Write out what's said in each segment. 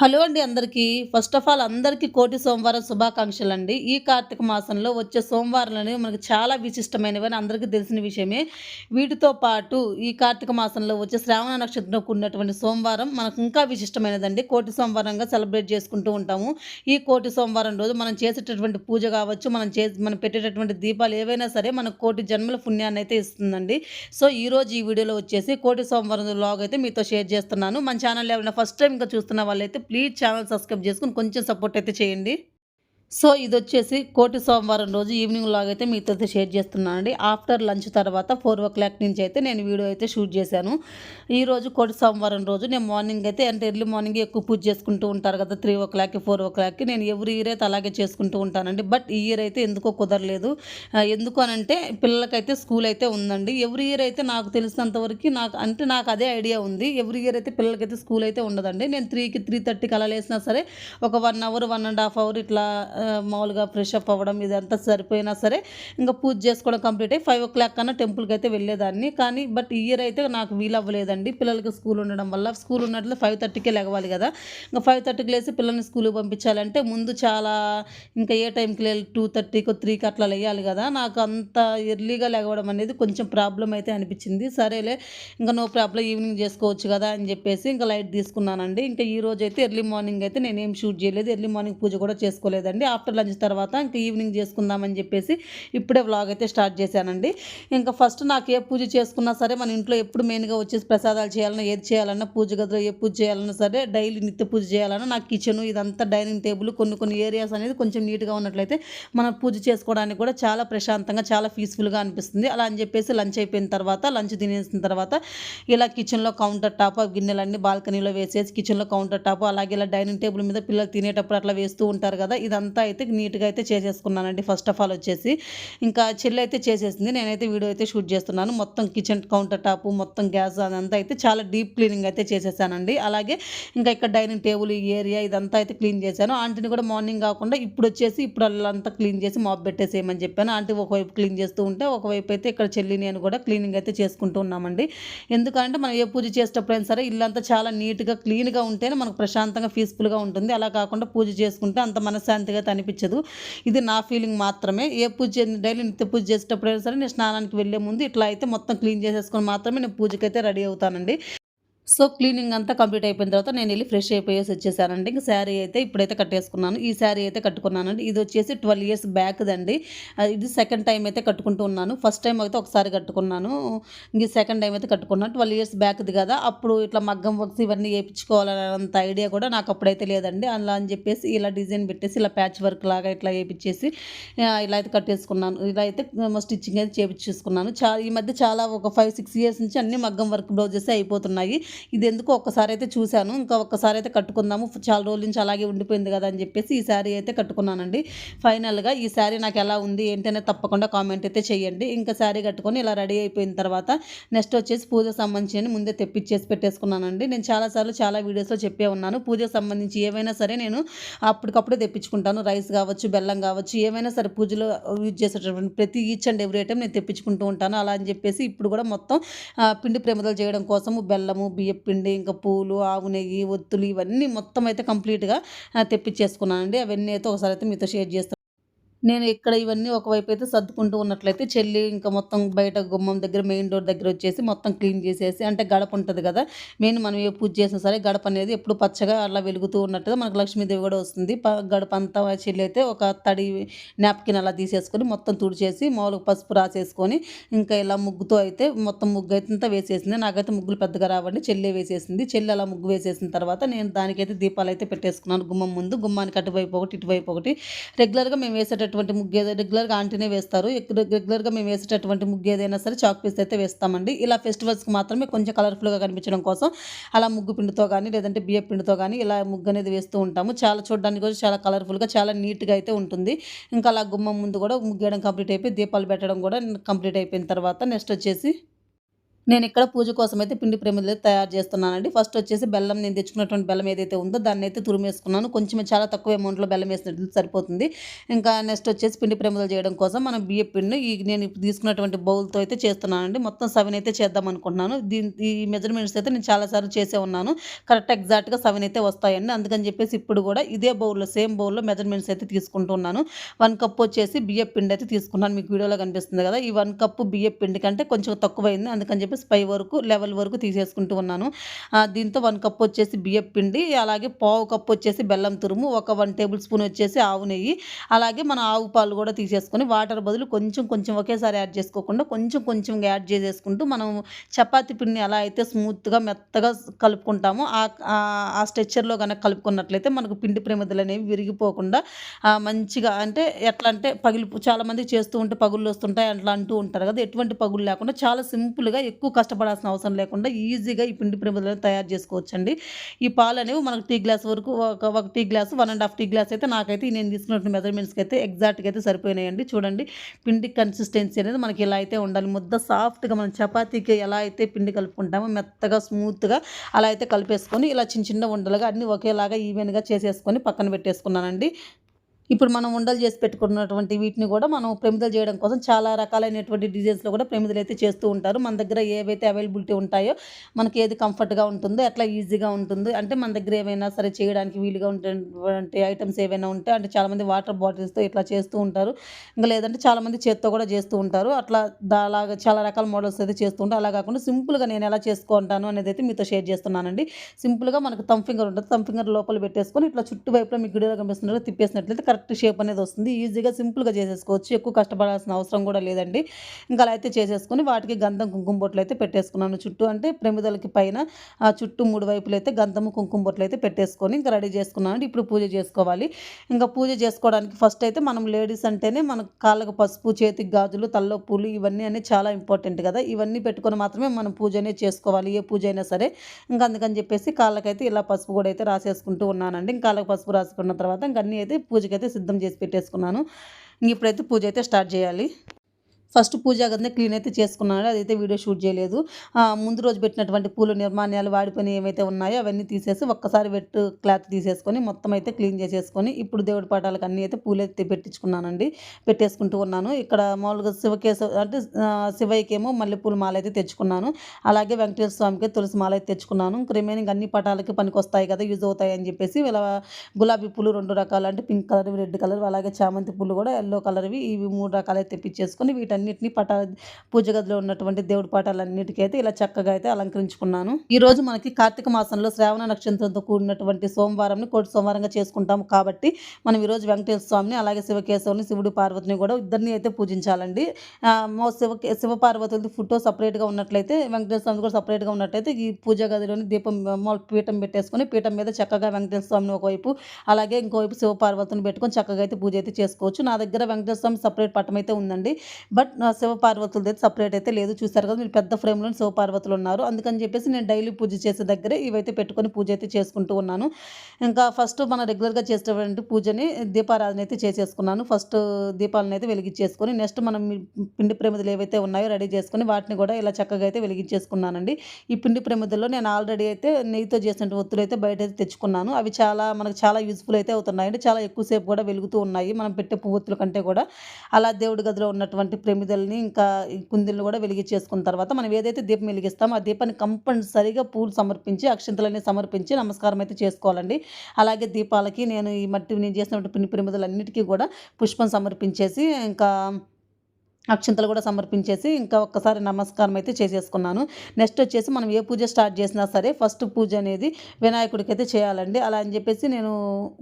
Hello అండి అందరికీ. First of all అందరికీ కోటి సోమవారం శుభాకాంక్షలు అండి ఈ కార్తీక మాసంలో వచ్చే సోమవారాలు మనకు చాలా విశిష్టమైనవి అని అందరికీ తెలిసిన విషయమే. వీటితో పాటు ఈ కార్తీక మాసంలో వచ్చే శ్రావణ నక్షత్రం ఉన్నటువంటి సోమవారం మనకు ఇంకా విశిష్టమైనదండి. కోటి సోమవారంగా సెలబ్రేట్ చేసుకుంటూ ఉంటాము. ఈ కోటి సోమవారం రోజు మనం చేసేటటువంటి పూజ కావచ్చు మనం చే మనం పెట్టేటటువంటి దీపాలు ఏవైనా సరే మనకు కోటి జన్మల పుణ్యాన్ని అయితే ఇస్తుందండి. సో ఈరోజు ఈ వీడియోలో వచ్చేసి కోటి సోమవారం లాగ్ అయితే మీతో షేర్ చేస్తున్నాను. మన ఛానల్ ఎవరైనా ఫస్ట్ టైం ఇంకా చూస్తున్న వాళ్ళైతే ప్లీజ్ ఛానల్ సబ్స్క్రైబ్ చేసుకుని కొంచెం సపోర్ట్ అయితే చేయండి. సో ఇది వచ్చేసి కోటి సోమవారం రోజు ఈవినింగ్ లాగ్ అయితే మీతో షేర్ చేస్తున్నానండి. ఆఫ్టర్ లంచ్ తర్వాత ఫోర్ ఓ క్లాక్ నుంచి అయితే నేను వీడియో అయితే షూట్ చేశాను. ఈరోజు కోటి సోమవారం రోజు నేను మార్నింగ్ అయితే అంటే ఎర్లీ మార్నింగ్ ఎక్కువ పూజ చేసుకుంటూ ఉంటారు కదా త్రీ ఓ క్లాక్కి ఫోర్ ఓ క్లాక్కి నేను ఎవ్రీ ఇయర్ అయితే అలాగే చేసుకుంటూ ఉంటానండి. బట్ ఈ ఇయర్ అయితే ఎందుకో కుదరలేదు. ఎందుకు అని అంటే పిల్లలకైతే స్కూల్ అయితే ఉందండి. ఎవ్రీ ఇయర్ అయితే నాకు తెలిసినంత వరకు నాకు అంటే నాకు అదే ఐడియా ఉంది. ఎవ్రీ ఇయర్ అయితే పిల్లలకైతే స్కూల్ అయితే ఉండదండి. నేను త్రీకి త్రీ థర్టీకి అలా లేసినా సరే ఒక one hour one and half hour ఇట్లా మామూలుగా ఫ్రెష్ అప్ అవ్వడం ఇదంతా సరిపోయినా సరే ఇంకా పూజ చేసుకోవడం కంప్లీట్ అయ్యి ఫైవ్ ఓ క్లాక్ కన్నా టెంపుల్కి అయితే వెళ్ళేదాన్ని. కానీ బట్ ఇయర్ అయితే నాకు వీలు అవ్వలేదండి. పిల్లలకి స్కూల్ ఉండడం వల్ల స్కూల్ ఉన్నట్లు ఫైవ్ థర్టీకే లెగవాలి కదా. ఇంకా ఫైవ్ థర్టీకి లేసి పిల్లల్ని స్కూల్కి పంపించాలంటే ముందు చాలా ఇంకా ఏ టైంకి లేదు టూ థర్టీకి త్రీకి అట్లా లేయాలి కదా. నాకు అంత ఎర్లీగా లెగవడం అనేది కొంచెం ప్రాబ్లం అయితే అనిపించింది. సరేలే ఇంకా నో ప్రాబ్లం ఈవినింగ్ చేసుకోవచ్చు కదా అని చెప్పేసి ఇంకా లైట్ తీసుకున్నానండి. ఇంకా ఈ రోజు అయితే ఎర్లీ మార్నింగ్ అయితే నేను ఏం షూట్ చేయలేదు. ఎర్లీ మార్నింగ్ పూజ కూడా చేసుకోలేదండి. ఆఫ్టర్ లంచ్ తర్వాత ఇంకా ఈవినింగ్ చేసుకుందామని చెప్పేసి ఇప్పుడే వ్లాగ్ అయితే స్టార్ట్ చేశానండి. ఇంకా ఫస్ట్ నాకు ఏ పూజ చేసుకున్నా సరే మన ఇంట్లో ఎప్పుడు మెయిన్గా వచ్చేసి ప్రసాదాలు చేయాలన్నా ఏది చేయాలన్నా పూజ గదిలో ఏ పూజ చేయాలన్నా సరే డైలీ నిత్య పూజ చేయాలన్నా నాకు కిచెన్ ఇదంతా డైనింగ్ టేబుల్ కొన్ని కొన్ని ఏరియాస్ అనేది కొంచెం నీట్గా ఉన్నట్లయితే మనం పూజ చేసుకోవడానికి కూడా చాలా ప్రశాంతంగా చాలా పీస్ఫుల్గా అనిపిస్తుంది. అలా అని చెప్పేసి లంచ్ అయిపోయిన తర్వాత లంచ్ తినేసిన తర్వాత ఇలా కిచెన్లో కౌంటర్ టాప్ ఆ గిన్నెలన్నీ బాల్కనీలో వేసేసి కిచెన్లో కౌంటర్ టాప్ అలాగే ఇలా డైనింగ్ టేబుల్ మీద పిల్లలు తినేటప్పుడు అట్లా వేస్తూ ఉంటారు కదా ఇదంతా అయితే నీట్గా అయితే చేసేసుకున్నానండి. ఫస్ట్ ఆఫ్ ఆల్ వచ్చేసి ఇంకా చెల్లి అయితే చేసేసింది. నేనైతే వీడియో అయితే షూట్ చేస్తున్నాను. మొత్తం కిచెన్ కౌంటర్ టాప్ మొత్తం గ్యాస్ అదంతా అయితే చాలా డీప్ క్లీనింగ్ అయితే చేసేసానండి. అలాగే ఇంకా ఇక్కడ డైనింగ్ టేబుల్ ఈ ఏరియా ఇదంతా అయితే క్లీన్ చేశాను. ఆంటీని కూడా మార్నింగ్ కాకుండా ఇప్పుడు వచ్చేసి ఇప్పుడు అల్లంతా క్లీన్ చేసి మాప్ పెట్టేసేయమని చెప్పాను. ఆంటీ ఒకవైపు క్లీన్ చేస్తూ ఉంటే ఒకవైపు అయితే ఇక్కడ చెల్లి నేను కూడా క్లీనింగ్ అయితే చేసుకుంటూ ఉన్నామండి. ఎందుకంటే మనం ఏ పూజ చేసేటప్పుడైనా సరే ఇల్లంతా చాలా నీట్గా క్లీన్గా ఉంటేనే మనకు ప్రశాంతంగా పీస్ఫుల్గా ఉంటుంది. అలా కాకుండా పూజ చేసుకుంటే అంత మనశ్శాంతిగా అయితే అనిపించదు ఇది నా ఫీలింగ్ మాత్రమే. ఏ పూజ డైలీ నిత్య పూజ చేసేటప్పుడైనా సరే నేను స్నానానికి వెళ్ళే ముందు ఇట్లా అయితే మొత్తం క్లీన్ చేసేసుకొని మాత్రమే నేను పూజకైతే రెడీ అవుతానండి. సో క్లీనింగ్ అంతా కంప్లీట్ అయిపోయిన తర్వాత నేను వెళ్ళి ఫ్రెష్ అయిపోయేసి వచ్చేసానండి ఇంకా శారీ అయితే ఇప్పుడైతే కట్టేసుకున్నాను. ఈ శారీ అయితే కట్టుకున్నానండి. ఇది వచ్చేసి ట్వెల్వ్ ఇయర్స్ బ్యాక్ దండి. ఇది సెకండ్ టైం అయితే కట్టుకుంటూ ఉన్నాను. ఫస్ట్ టైం అయితే ఒకసారి కట్టుకున్నాను. ఇంక సెకండ్ టైం అయితే కట్టుకున్నాను ట్వెల్వ్ ఇయర్స్ బ్యాక్ది కదా. అప్పుడు ఇట్లా మగ్గం వర్క్స్ ఇవన్నీ వేయించుకోవాలన్నంత ఐడియా కూడా నాకు అప్పుడైతే లేదండి. అలా అని చెప్పేసి ఇలా డిజైన్ పెట్టేసి ఇలా ప్యాచ్ వర్క్ లాగా ఇట్లా వేయించేసి ఇలా అయితే కట్టేసుకున్నాను. ఇలా అయితే స్టిచ్చింగ్ అయితే చేపించేసుకున్నాను. చా ఈ మధ్య చాలా ఒక ఫైవ్ సిక్స్ ఇయర్స్ నుంచి అన్ని మగ్గం వర్క్ బ్లౌజెస్ అయిపోతున్నాయి. ఇది ఎందుకు ఒక్కసారి అయితే చూశాను. ఇంకా ఒక్కసారి అయితే కట్టుకుందాము. చాలా రోజుల నుంచి అలాగే ఉండిపోయింది కదా అని చెప్పేసి ఈ శారీ అయితే కట్టుకున్నానండి. ఫైనల్గా ఈ శారీ నాకు ఎలా ఉంది ఏంటనే తప్పకుండా కామెంట్ అయితే చేయండి. ఇంకా శారీ కట్టుకొని ఇలా రెడీ అయిపోయిన తర్వాత నెక్స్ట్ వచ్చేసి పూజకు సంబంధించి ముందే తెప్పించేసి పెట్టేసుకున్నానండి. నేను చాలాసార్లు చాలా వీడియోస్లో చెప్పే ఉన్నాను. పూజకు సంబంధించి ఏవైనా సరే నేను అప్పటికప్పుడే తెప్పించుకుంటాను. రైస్ కావచ్చు బెల్లం కావచ్చు ఏమైనా సరే పూజలో యూజ్ చేసేటటువంటి ప్రతి ఈచ్ అండ్ ఎవ్రీ ఐటమ్ నేను తెప్పించుకుంటూ ఉంటాను. అలా అని చెప్పేసి ఇప్పుడు కూడా మొత్తం పిండి ప్రేమదలు చేయడం కోసము బెల్లము బియ్యం పిండి ఇంకా పూలు ఆవు నెయ్యి ఒత్తులు ఇవన్నీ మొత్తం అయితే కంప్లీట్గా తెప్పించేసుకున్నానండి. అవన్నీ అయితే ఒకసారి అయితే మీతో షేర్ చేస్తాను నేను ఇక్కడ ఇవన్నీ ఒకవైపు అయితే సర్దుకుంటూ ఉన్నట్లయితే చెల్లి ఇంకా మొత్తం బయట గుమ్మం దగ్గర మెయిన్ డోర్ దగ్గర వచ్చేసి మొత్తం క్లీన్ చేసేసి అంటే గడప ఉంటుంది కదా మెయిన్ మనం ఏ పూజ చేసినా సరే గడప అనేది ఎప్పుడు పచ్చగా అలా వెలుగుతూ ఉన్నట్టుగా మనకు లక్ష్మీదేవి కూడా వస్తుంది. ప- గడప అంతా చెల్లి అయితే ఒక తడి నాప్కిన్ అలా తీసేసుకొని మొత్తం తుడిచేసి మామూలుగా పసుపు రాసేసుకొని ఇంకా ఇలా ముగ్గుతో అయితే మొత్తం ముగ్గు అయితే అంతా వేసేసింది. నాకైతే ముగ్గులు పెద్దగా రావండి చెల్లే వేసేసింది. చెల్లి అలా ముగ్గు వేసేసిన తర్వాత నేను దానికైతే దీపాలు అయితే పెట్టేసుకున్నాను గుమ్మం ముందు. గుమ్మానికి అటువైపు ఒకటి ఇటువైపు ఒకటి. రెగ్యులర్గా మేము వేసేటటువంటి ముగ్గు ఏదో రెగ్యులర్గా ఆంటీనే వేస్తారు. రెగ్యులర్గా మేము వేసేటటువంటి ముగ్గు ఏదైనా సరే చాక్ పీస్ అయితే వేస్తామండి. ఇలా ఫెస్టివల్స్కి మాత్రమే కొంచెం కలర్ఫుల్గా కనిపించడం కోసం అలా ముగ్గు పిండితో కానీ లేదంటే బియ్య పిండితో కానీ ఇలా ముగ్గు అనేది వేస్తూ ఉంటాము. చాలా చూడడానికి కూడా చాలా కలర్ఫుల్గా చాలా నీట్గా అయితే ఉంటుంది. ఇంకా అలా గుమ్మం ముందు కూడా ముగ్గేయడం కంప్లీట్ అయిపోయి దీపాలు పెట్టడం కూడా కంప్లీట్ అయిపోయిన తర్వాత నెక్స్ట్ వచ్చేసి నేను ఇక్కడ పూజ కోసం అయితే పిండి ప్రమిదలు తయారు చేస్తున్నానండి. ఫస్ట్ వచ్చేసి బెల్లం నేను తెచ్చుకున్నటువంటి బెల్లం ఏదైతే ఉందో దాన్ని అయితే తురిమేసుకున్నాను. కొంచెం చాలా తక్కువ అమౌంట్లో బెల్లం వేసినట్టు సరిపోతుంది. ఇంకా నెక్స్ట్ వచ్చేసి పిండి ప్రమిదలు చేయడం కోసం మనం బియ్య పిండి ఈ నేను తీసుకున్నటువంటి బౌల్తో అయితే చేస్తున్నానండి. మొత్తం సెవెన్ అయితే చేద్దాం అనుకుంటున్నాను. దీని ఈ మెజర్మెంట్స్ అయితే నేను చాలాసార్లు చేసే ఉన్నాను. కరెక్ట్ ఎగ్జాక్ట్గా సెవెన్ అయితే వస్తాయండి. అందుకని చెప్పేసి ఇప్పుడు కూడా ఇదే బౌల్లో సేమ్ బౌల్లో మెజర్మెంట్స్ అయితే తీసుకుంటున్నాను వన్ కప్ వచ్చేసి బియ్య పిండి అయితే తీసుకున్నాను. మీకు వీడియోలో కనిపిస్తుంది కదా ఈ వన్ కప్ బియ్య పిండి కంటే కొంచెం తక్కువైంది. అందుకని చెప్పేసి పై వరకు లెవెల్ వరకు తీసేసుకుంటూ ఉన్నాను. దీంతో వన్ కప్ వచ్చేసి బియ్యం పిండి అలాగే పావు కప్ వచ్చేసి బెల్లం తురుము ఒక వన్ టేబుల్ స్పూన్ వచ్చేసి ఆవు నెయ్యి అలాగే మన ఆవు పాలు కూడా తీసేసుకొని వాటర్ బదులు కొంచెం కొంచెం ఒకేసారి యాడ్ చేసుకోకుండా కొంచెం కొంచెం యాడ్ చేసేసుకుంటూ మనం చపాతీ పిండిని ఎలా అయితే స్మూత్గా మెత్తగా కలుపుకుంటామో ఆ స్ట్రెచ్చర్లో కనుక కలుపుకున్నట్లయితే మనకు పిండి ప్రమిదలు అనేవి విరిగిపోకుండా మంచిగా అంటే ఎట్లా అంటే పగిలి చాలామంది చేస్తూ ఉంటే పగుళ్ళు వస్తుంటాయి అట్లా అంటూ ఉంటారు కదా. ఎటువంటి పగులు లేకుండా చాలా సింపుల్గా ఎక్కువ కష్టపడాల్సిన అవసరం లేకుండా ఈజీగా ఈ పిండి ప్రమిదలను తయారు చేసుకోవచ్చండి. ఈ పాలు అనేవి మనకు టీ గ్లాస్ వరకు ఒక ఒక tea glass one and half tea glass అయితే నాకైతే నేను తీసుకున్నటువంటి మెజర్మెంట్స్కి అయితే ఎగ్జాక్ట్గా అయితే సరిపోయినాయండి. చూడండి పిండి కన్సిస్టెన్సీ అనేది మనకి ఇలా అయితే ఉండాలి ముద్ద సాఫ్ట్గా మనం చపాతీకి ఎలా అయితే పిండి కలుపుకుంటామో మెత్తగా స్మూత్గా అలా అయితే కలిపేసుకొని ఇలా చిన్న చిన్న ఉండలుగా అన్నీ ఒకేలాగా ఈవెన్గా చేసేసుకొని పక్కన పెట్టేసుకున్నానండి. ఇప్పుడు మనం ఉండలు చేసి పెట్టుకున్నటువంటి వీటిని కూడా మనం ప్రమిదలు చేయడం కోసం చాలా రకాలైనటువంటి డిజైన్స్లో కూడా ప్రమిదలు అయితే చేస్తూ ఉంటారు. మన దగ్గర ఏవైతే అవైలబిలిటీ ఉంటాయో మనకి ఏది కంఫర్ట్గా ఉంటుందో ఎట్లా ఈజీగా ఉంటుంది అంటే మన దగ్గర ఏమైనా సరే చేయడానికి వీలుగా ఉండేటువంటి ఐటమ్స్ ఏవైనా ఉంటే అంటే చాలామంది వాటర్ బాటిల్స్తో ఇట్లా చేస్తూ ఉంటారు. ఇంకా లేదంటే చాలామంది చేత్తో కూడా చేస్తూ ఉంటారు. అట్లా దా- అలాగా చాలా రకాల మోడల్స్ అయితే చేస్తూ ఉంటారు. అలా కాకుండా సింపుల్గా నేను ఎలా చేసుకుంటాను అనేది అయితే మీతో షేర్ చేస్తున్నానండి. సింపుల్గా మనకు థమ్ ఫింగర్ ఉంటుంది. థమ్ ఫింగర్ లోపల పెట్టేసుకొని ఇట్లా చుట్టూ వైపులో మీకు వీడియోలో కనిపిస్తున్నట్టు తిప్పేసినట్లయితే కరెక్ట్ షేప్ అనేది వస్తుంది. ఈజీగా సింపుల్గా చేసేసుకోవచ్చు. ఎక్కువ కష్టపడాల్సిన అవసరం కూడా లేదండి. ఇంకా అలా అయితే చేసేసుకొని వాటికి గంధం కుంకుమ బొట్లు అయితే పెట్టేసుకున్నాను. చుట్టూ అంటే ప్రమిదలకి పైన ఆ చుట్టూ మూడు వైపులు అయితే గంధము కుంకుమ బొట్లు అయితే పెట్టేసుకొని ఇంకా రెడీ చేసుకున్నాను ఇప్పుడు పూజ చేసుకోవాలి. ఇంకా పూజ చేసుకోవడానికి ఫస్ట్ అయితే మనం లేడీస్ అంటేనే మన కాళ్ళకు పసుపు చేతికి గాజులు తల్లో పూలు ఇవన్నీ అనేది చాలా ఇంపార్టెంట్ కదా. ఇవన్నీ పెట్టుకొని మాత్రమే మనం పూజ అనేది చేసుకోవాలి. ఏ పూజ అయినా సరే. ఇంకా అందుకని చెప్పేసి కాళ్ళకైతే ఇలా పసుపు కూడా అయితే రాసేసుకుంటూ ఉన్నానండి. ఇంకా కాళ్ళకు పసుపు రాసుకున్న తర్వాత ఇంకా అన్నీ అయితే పూజకైతే సిద్ధం చేసి పెట్టేసుకున్నాను. ఇంక ఇప్పుడైతే పూజ అయితే స్టార్ట్ చేయాలి. ఫస్ట్ పూజా గదిని క్లీన్ అయితే చేసుకున్నాను అదైతే వీడియో షూట్ చేయలేదు. ముందు రోజు పెట్టినటువంటి పూల నిర్మాణాలు వాడిపోయిన ఏవైతే ఉన్నాయో అవన్నీ తీసేసి ఒక్కసారి వెట్ క్లాత్ తీసేసుకొని మొత్తం అయితే క్లీన్ చేసేసుకొని ఇప్పుడు దేవుడి పాఠాలకు అన్నీ అయితే పూలు అయితే పెట్టించుకున్నానండి. పెట్టేసుకుంటూ ఉన్నాను. ఇక్కడ మామూలుగా శివకేశ అంటే శివయ్యకేమో శివయ్యకి ఏమో మల్లెపూల మాల అయితే తెచ్చుకున్నాను. అలాగే వెంకటేశ్వర స్వామికి తులసి మాల అయితే తెచ్చుకున్నాను. ఇంక రిమైనింగ్ అన్ని పటాలకి పనికొస్తాయి కదా యూజ్ అవుతాయి అని చెప్పేసి ఇలా గులాబీ పూలు రెండు రకాలు అంటే పింక్ కలర్ రెడ్ కలర్ అలాగే చామంతి పూలు కూడా ఎల్లో కలర్వి ఇవి మూడు రకాలు అయితే తెప్పించేసుకొని వీటన్నిటిని పట పూజ గదిలో ఉన్నటువంటి దేవుడి పటాలన్నిటికీ అయితే ఇలా చక్కగా అయితే అలంకరించుకున్నాను. ఈ రోజు మనకి కార్తీక మాసంలో శ్రావణ నక్షత్రంతో కూడినటువంటి సోమవారంని కోటి సోమవారంగా చేసుకుంటాము కాబట్టి మనం ఈరోజు వెంకటేశ్వర స్వామిని అలాగే శివకేశవుని శివుడు పార్వతిని కూడా ఇద్దరిని అయితే పూజించాలండి. శివ శివపార్వతులది ఫోటో సపరేట్గా ఉన్నట్లయితే వెంకటేశ్వర స్వామి కూడా సపరేట్గా ఉన్నట్లయితే ఈ పూజ గదిలోని దీపం పీఠం పెట్టేసుకొని పీఠం మీద చక్కగా వెంకటేశ్వర స్వామిని ఒకవైపు అలాగే ఇంకోవైపు శివపార్వతిని పెట్టుకొని చక్కగా అయితే పూజ అయితే చేసుకోవచ్చు. నా దగ్గర వెంకటేశ్వర స్వామి సపరేట్ పట్టం అయితే ఉందండి. బట్ నా శివపార్వతులది అయితే సపరేట్ అయితే లేదు. చూసారు కదా మీరు పెద్ద ఫ్రేమ్లో శివపార్వతులు ఉన్నారు. అందుకని చెప్పేసి నేను డైలీ పూజ చేసే దగ్గర ఇవైతే పెట్టుకొని పూజ అయితే చేసుకుంటూ ఉన్నాను. ఇంకా ఫస్ట్ మనం రెగ్యులర్గా చేసేటువంటి పూజని దీపారాధన అయితే చేసేసుకున్నాను. ఫస్ట్ దీపాలను అయితే వెలిగించేసుకొని నెక్స్ట్ మనం పిండి ప్రమిదలు ఏవైతే ఉన్నాయో రెడీ చేసుకొని వాటిని కూడా ఇలా చక్కగా అయితే వెలిగించేసుకున్నానండి. ఈ పిండి ప్రమిదల్లో నేను ఆల్రెడీ అయితే నెయ్యితో చేసిన ఒత్తులు అయితే బయట అయితే తెచ్చుకున్నాను. అవి చాలా మనకు చాలా యూస్ఫుల్ అయితే అవుతున్నాయి చాలా ఎక్కువసేపు కూడా వెలుగుతూ ఉన్నాయి. మనం పెట్టే పువ్వొత్తుల కంటే కూడా. అలా దేవుడి గదిలో ఉన్నటువంటి ప్రేమ ప్రమిదల్ని ఇంకా కుందిల్ని కూడా వెలిగించేసుకున్న తర్వాత మనం ఏదైతే దీపం వెలిగిస్తామో ఆ దీపాన్ని కంపల్సరిగా పూలు సమర్పించి అక్షంతలన్నీ సమర్పించి నమస్కారం అయితే చేసుకోవాలండి. అలాగే దీపాలకి నేను ఈ మట్టి నేను చేసినటువంటి పిన్ని ప్రమిదలన్నిటికీ కూడా పుష్పం సమర్పించేసి ఇంకా అక్షంతలు కూడా సమర్పించేసి ఇంకా ఒక్కసారి నమస్కారం అయితే చేసేసుకున్నాను. నెక్స్ట్ వచ్చేసి మనం ఏ పూజ స్టార్ట్ చేసినా సరే ఫస్ట్ పూజ అనేది వినాయకుడికి అయితే చేయాలండి. అలా అని చెప్పేసి నేను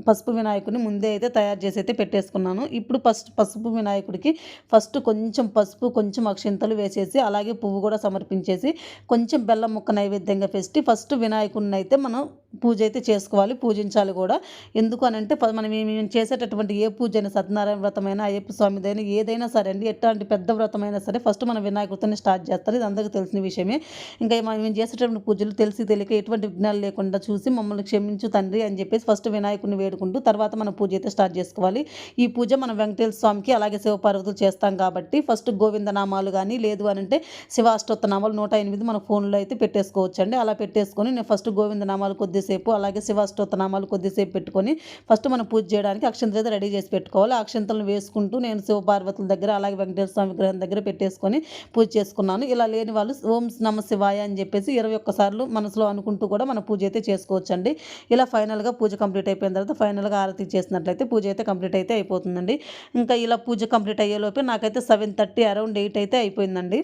పసుపు వినాయకుడిని ముందే అయితే తయారు చేసి అయితే పెట్టేసుకున్నాను. ఇప్పుడు ఫస్ట్ పసుపు వినాయకుడికి ఫస్ట్ కొంచెం పసుపు కొంచెం అక్షింతలు వేసేసి అలాగే పువ్వు కూడా సమర్పించేసి కొంచెం బెల్లం ముక్క నైవేద్యంగా పెట్టి ఫస్ట్ వినాయకుడిని అయితే మనం పూజ అయితే చేసుకోవాలి పూజించాలి కూడా. ఎందుకు అని అంటే మనం మేము చేసేటటువంటి ఏ పూజ అయినా సత్యనారాయణ వ్రతమైనా అయ్యప్ప స్వామిదైనా ఏదైనా సరే అండి ఎట్లాంటి పెద్ద వ్రతమైనా సరే ఫస్ట్ మనం వినాయకుడితోనే స్టార్ట్ చేస్తారు. ఇది అందరికీ తెలిసిన విషయమే. ఇంకా మనం మేము చేసేటటువంటి పూజలు తెలిసి తెలియక ఎటువంటి విఘ్నాలు లేకుండా చూసి మమ్మల్ని క్షమించు తండ్రి అని చెప్పేసి ఫస్ట్ వినాయకుడిని వేడుకుంటూ తర్వాత మనం పూజ అయితే స్టార్ట్ చేసుకోవాలి. ఈ పూజ మనం వెంకటేశ్వర స్వామికి అలాగే శివపార్వతులు చేస్తాం కాబట్టి ఫస్ట్ గోవిందనామాలు కానీ లేదు అని అంటే శివాష్టోత్తనామాలు నూట ఎనిమిది మన ఫోన్లో అయితే పెట్టేసుకోవచ్చు అండి అలా పెట్టేసుకొని నేను ఫస్ట్ గోవిందనామాలు కొద్దిసేపు అలాగే శివాష్టోత్తనామాలు కొద్దిసేపు పెట్టుకొని ఫస్ట్ మనం పూజ చేయడానికి అక్షంతలు అయితే రెడీ చేసి పెట్టుకోవాలి. అక్షంతలను వేసుకుంటూ నేను శివపార్వతుల దగ్గర అలాగే వెంకటేశ్వర స్వామి విగ్రహం దగ్గర పెట్టేసుకొని పూజ చేసుకున్నాను. ఇలా లేని వాళ్ళు ఓం నమ శివాయ అని చెప్పేసి ఇరవై ఒక్కసార్లు మనసులో అనుకుంటూ కూడా మన పూజ అయితే చేసుకోవచ్చు అండి ఇలా ఫైనల్గా పూజ కంప్లీట్ అయిపోయిన తర్వాత ఫైనల్గా ఆరతి చేసినట్లయితే పూజ అయితే కంప్లీట్ అయితే అయిపోతుందండి. ఇంకా ఇలా పూజ కంప్లీట్ అయ్యేలోపే నాకైతే సెవెన్ థర్టీ అరౌండ్ ఎయిట్ అయితే అయిపోయిందండి.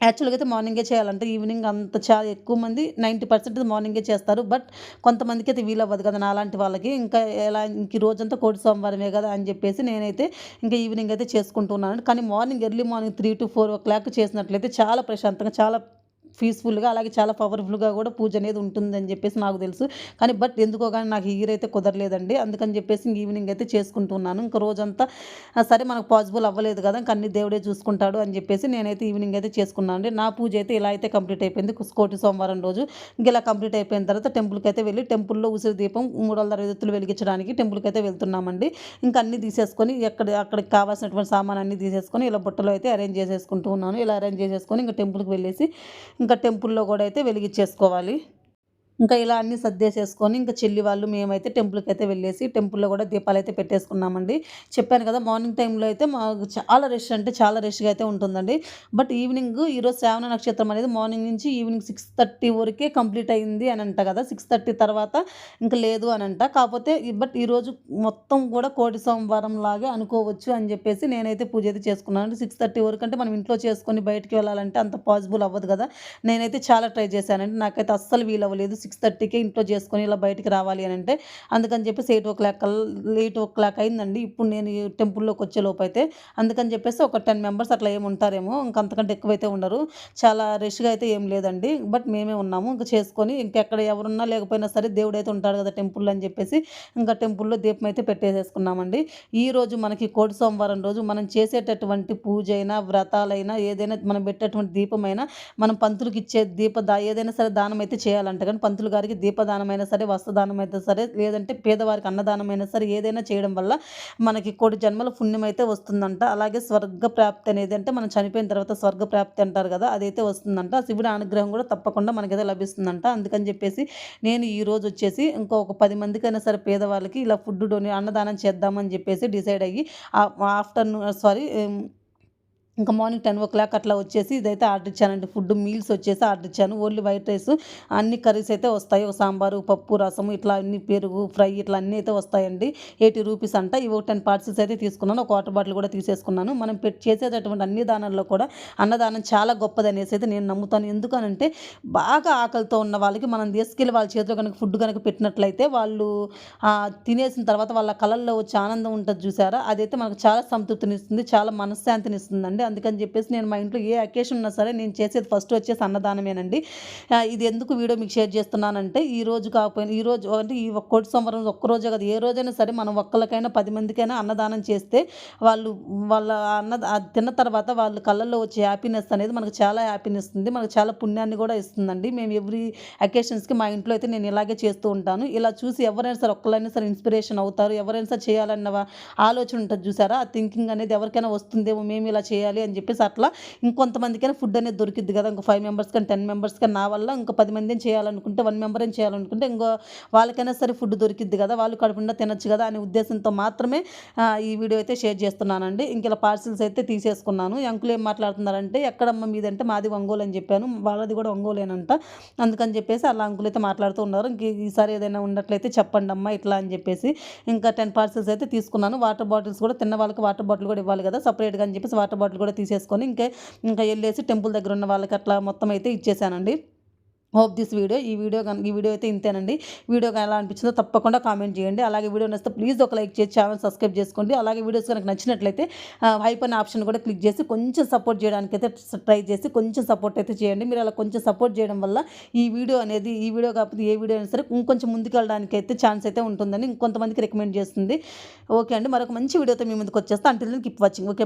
యాక్చువల్గా అయితే మార్నింగే చేయాలంటే ఈవినింగ్ అంత చాలా ఎక్కువ మంది నైంటీ పర్సెంట్ మార్నింగే చేస్తారు. బట్ కొంతమందికి అయితే వీలు అవ్వదు కదా నాలాంటి వాళ్ళకి. ఇంకా ఎలా ఇంక రోజంతా కోడి సోమవారమే కదా అని చెప్పేసి నేనైతే ఇంకా ఈవినింగ్ అయితే చేసుకుంటున్నాను. కానీ morning early morning three to four o'clock చేసినట్లయితే చాలా ప్రశాంతంగా చాలా పీస్ఫుల్గా అలాగే చాలా పవర్ఫుల్గా కూడా పూజ అనేది ఉంటుందని చెప్పేసి నాకు తెలుసు. కానీ బట్ ఎందుకో కానీ నాకు హీర్ ఇయర్ అయితే కుదరలేదండి. అందుకని చెప్పేసి ఇంక ఈవినింగ్ అయితే చేసుకుంటున్నాను. ఇంకా రోజంతా సరే మనకు పాసిబుల్ అవ్వలేదు కదా ఇంకా అన్ని దేవుడే చూసుకుంటాడు అని చెప్పేసి నేనైతే ఈవినింగ్ అయితే చేసుకున్నాను అండి. నా పూజ అయితే ఇలా అయితే కంప్లీట్ అయిపోయింది. కోటి సోమవారం రోజు ఇంకా ఇలా కంప్లీట్ అయిపోయిన తర్వాత టెంపుల్కి అయితే వెళ్ళి టెంపుల్లో ఉసిరి దీపం మూడు వందల ఎదుతులు వెలిగించడానికి టెంపుల్కి అయితే వెళ్తున్నామండి. ఇంకా అన్ని తీసేసుకొని ఎక్కడ అక్కడికి కావాల్సినటువంటి సామాన్ అన్ని తీసేసుకొని ఇలా బుట్టలో అయితే అరేంజ్ చేసేసుకుంటూ ఉన్నాను. ఇలా అరేంజ్ చేసేసుకొని ఇంకా టెంపుల్కి వెళ్ళేసి ఇంకా టెంపుల్లో కూడా అయితే వెలిగించేసుకోవాలి. ఇంకా ఇలా అన్నీ సర్దేసేసుకొని ఇంకా చెల్లి వాళ్ళు మేమైతే టెంపుల్కి అయితే వెళ్ళేసి టెంపుల్లో కూడా దీపాలు అయితే పెట్టేసుకున్నామండి. చెప్పాను కదా మార్నింగ్ టైంలో అయితే మాకు చాలా రష్ అంటే చాలా రష్గా అయితే ఉంటుందండి. బట్ ఈవినింగ్ ఈరోజు శ్రావణ నక్షత్రం అనేది మార్నింగ్ నుంచి ఈవినింగ్ సిక్స్ థర్టీ వరకే కంప్లీట్ అయింది అని అంట కదా సిక్స్ థర్టీ తర్వాత ఇంకా లేదు అని అంట. కాకపోతే బట్ ఈరోజు మొత్తం కూడా కోటి సోమవారం లాగే అనుకోవచ్చు అని చెప్పేసి నేనైతే పూజ అయితే చేసుకున్నాను సిక్స్ థర్టీ వరకు అంటే మనం ఇంట్లో చేసుకొని బయటికి వెళ్ళాలంటే అంత పాసిబుల్ అవ్వదు కదా. నేనైతే చాలా ట్రై చేశానండి. నాకైతే అస్సలు వీలు అవ్వలేదు సిక్స్ థర్టీకే ఇంట్లో చేసుకొని ఇలా బయటికి రావాలి అని అంటే అందుకని చెప్పేసి eight o'clock eight o'clock అయిందండి. ఇప్పుడు నేను ఈ టెంపుల్లోకి వచ్చే లోపు అయితే అందుకని చెప్పేసి ఒక టెన్ మెంబర్స్ అట్లా ఏమి ఉంటారేమో ఇంకా అంతకంటే ఎక్కువైతే ఉండరు. చాలా రష్గా అయితే ఏం లేదండి. బట్ మేమే ఉన్నాము ఇంకా చేసుకొని ఇంకెక్కడ ఎవరున్నా లేకపోయినా సరే దేవుడు అయితే ఉంటాడు కదా టెంపుల్ అని చెప్పేసి ఇంకా టెంపుల్లో దీపం అయితే పెట్టేసేసుకున్నామండి. ఈ రోజు మనకి కోటి సోమవారం రోజు మనం చేసేటటువంటి పూజ అయినా వ్రతాలైనా ఏదైనా మనం పెట్టేటువంటి దీపమైనా మనం పంతులకు ఇచ్చే దీప దా ఏదైనా సరే దానం అయితే చేయాలంట. కానీ పంతులు గారికి దీపదానమైనా సరే వస్త్రదానం అయితే సరే లేదంటే పేదవారికి అన్నదానమైనా సరే ఏదైనా చేయడం వల్ల మనకి కోటి జన్మల పుణ్యం అయితే వస్తుందంట. అలాగే స్వర్గ ప్రాప్తి అనేది అంటే మనం చనిపోయిన తర్వాత స్వర్గ ప్రాప్తి అంటారు కదా అదైతే వస్తుందంట. ఆ శివుడి అనుగ్రహం కూడా తప్పకుండా మనకైతే లభిస్తుందంట. అందుకని చెప్పేసి నేను ఈ రోజు వచ్చేసి ఇంకో ఒక పది మందికైనా సరే పేదవాళ్ళకి ఇలా ఫుడ్ డొని అన్నదానం చేద్దామని చెప్పేసి డిసైడ్ అయ్యి ఆఫ్టర్నూన్ సారీ ఇంకా మార్నింగ్ టెన్ ఓ క్లాక్ అట్లా వచ్చేసి ఇదైతే ఆర్డర్ ఇచ్చానండి. ఫుడ్ మీల్స్ వచ్చేసి ఆర్డర్ ఇచ్చాను. ఓన్లీ వైట్ రైస్ అన్ని కర్రీస్ అయితే వస్తాయి. ఒక సాంబారు పప్పు రసము ఇట్లా అన్ని పెరుగు ఫ్రై ఇట్లా అన్నీ అయితే వస్తాయండి. ఎయిటీ రూపీస్ అంట. ఇవి టెన్ పార్సల్స్ అయితే తీసుకున్నాను. ఒక వాటర్ బాటిల్ కూడా తీసేసుకున్నాను. మనం పెట్టి చేసేటటువంటి అన్ని దానాల్లో కూడా అన్నదానం చాలా గొప్పది అనేసి అయితే నేను నమ్ముతాను. ఎందుకనంటే బాగా ఆకలితో ఉన్న వాళ్ళకి మనం తీసుకెళ్ళి వాళ్ళ చేతిలో కనుక ఫుడ్ కనుక పెట్టినట్లయితే వాళ్ళు తినేసిన తర్వాత వాళ్ళ కళల్లో వచ్చే ఆనందం ఉంటుంది చూసారా? అదైతే మనకు చాలా సంతృప్తినిస్తుంది చాలా మనశ్శాంతిని ఇస్తుందండి అందుకని చెప్పేసి నేను మా ఇంట్లో ఏ అకేషన్ ఉన్నా సరే నేను చేసేది ఫస్ట్ వచ్చేసి అన్నదానమేనండి ఇది ఎందుకు వీడియో మీకు షేర్ చేస్తున్నానంటే ఈ రోజు కాకపోయినా ఈ రోజు అంటే ఈ ఒక్కటి కోటి సంవత్సరం ఒక్క కదా ఏ రోజైనా సరే మనం ఒక్కరికైనా పది మందికైనా అన్నదానం చేస్తే వాళ్ళు వాళ్ళ అన్న తిన్న తర్వాత వాళ్ళ కళ్ళల్లో వచ్చే హ్యాపీనెస్ అనేది మనకు చాలా హ్యాపీనెస్ ఉంది మనకు చాలా పుణ్యాన్ని కూడా ఇస్తుందండి. మేము ఎవ్రీ అకేషన్స్కి మా ఇంట్లో అయితే నేను ఇలాగే చేస్తూ ఉంటాను. ఇలా చూసి ఎవరైనా సరే ఒక్కరైనా సరే ఇన్స్పిరేషన్ అవుతారు ఎవరైనా సరే చేయాలన్న ఆలోచన ఉంటుంది చూసారా? ఆ థింకింగ్ అనేది ఎవరికైనా వస్తుందేమో మేము ఇలా చేయాలి అని చెప్పేసి అట్లా ఇంకొంతమందికైనా ఫుడ్ అనేది దొరికిద్ది కదా. ఇంకో ఫైవ్ మెంబర్స్ కానీ టెన్ మెంబర్స్ కానీ నా వల్ల ఇంకో పది మందిని చేయాలనుకుంటే వన్ మెంబర్ ఏం చేయాలనుకుంటే ఇంకో వాళ్ళకైనా సరే ఫుడ్ దొరికిద్ది కదా. వాళ్ళు కడుపుండా తినొచ్చు కదా అనే ఉద్దేశంతో మాత్రమే ఈ వీడియో అయితే షేర్ చేస్తున్నానండి. ఇంక ఇలా పార్సిల్స్ అయితే తీసేసుకున్నాను. అంకులు ఏం మాట్లాడుతున్నారంటే ఎక్కడమ్మ మీదంటే మాది ఒంగోలు అని చెప్పాను. వాళ్ళది కూడా ఒంగోలేనంట. అందుకని చెప్పేసి అలా అంకులు అయితే మాట్లాడుతూ ఉన్నారు. ఇంక ఈసారి ఏదైనా ఉన్నట్లయితే చెప్పండి అమ్మా ఇట్లా అని చెప్పేసి ఇంకా టెన్ పార్సిల్స్ అయితే తీసుకున్నాను. వాటర్ బాటిల్స్ కూడా తిన్న వాళ్ళకి వాటర్ బాటిల్ కూడా ఇవ్వాలి కదా సపరేట్గా అని చెప్పేసి వాటర్ బాటిల్ కూడా తీసేసుకొని ఇంకా ఇంకా వెళ్ళేసి టెంపుల్ దగ్గర ఉన్న వాళ్ళకి అట్లా మొత్తం అయితే ఇచ్చేసానండి. హోప్ దిస్ వీడియో ఈ వీడియో కానీ ఈ వీడియో అయితే ఇంతేనండి. వీడియో ఎలా అనిపించిందో తప్పకుండా కామెంట్ చేయండి. అలాగే వీడియో నచ్చితే ప్లీజ్ ఒక లైక్ చేసి ఛానల్ సబ్స్క్రైబ్ చేసుకోండి. అలాగే వీడియోస్ కనుక నచ్చినట్లయితే హైప్ అనే ఆప్షన్ కూడా క్లిక్ చేసి కొంచెం సపోర్ట్ చేయడానికి అయితే ట్రై చేసి కొంచెం సపోర్ట్ అయితే చేయండి. మీరు అలా కొంచెం సపోర్ట్ చేయడం వల్ల ఈ వీడియో అనేది ఈ వీడియో కాకపోతే ఏ వీడియో అయినా సరే ఇంకొంచెం ముందుకు వెళ్ళడానికి అయితే ఛాన్స్ అయితే ఉంటుందని ఇంకొంతమందికి రికమెండ్ చేస్తుంది. ఓకే అండి. మరొక మంచి వీడియోతో మీ ముందుకు వచ్చేస్తా. అంటే కీప్ వాచింగ్ ఓకే